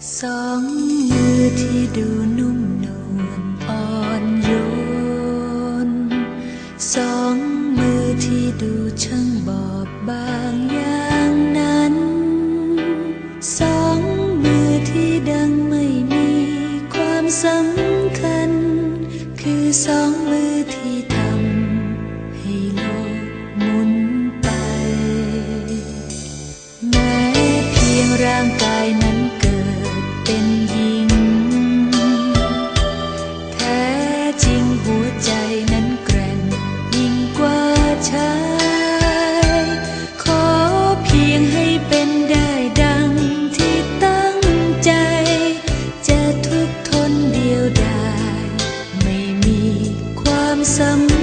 สองมือที่ดูนุ่มนวลอ่อนโยน สองมือที่ดูช่างบอบบางอย่างนั้น สองมือที่ดังไม่มีความสำคัญ คือสองมือที่ทำให้โลกหมุนไป แม้เพียงร่างกายนั้น หัวใจนั้นแรงยิ่งกว่าชายขอเพียงให้เป็นได้ดังที่ตั้งใจ จะทุกทนเดียวดายไม่มีความสำ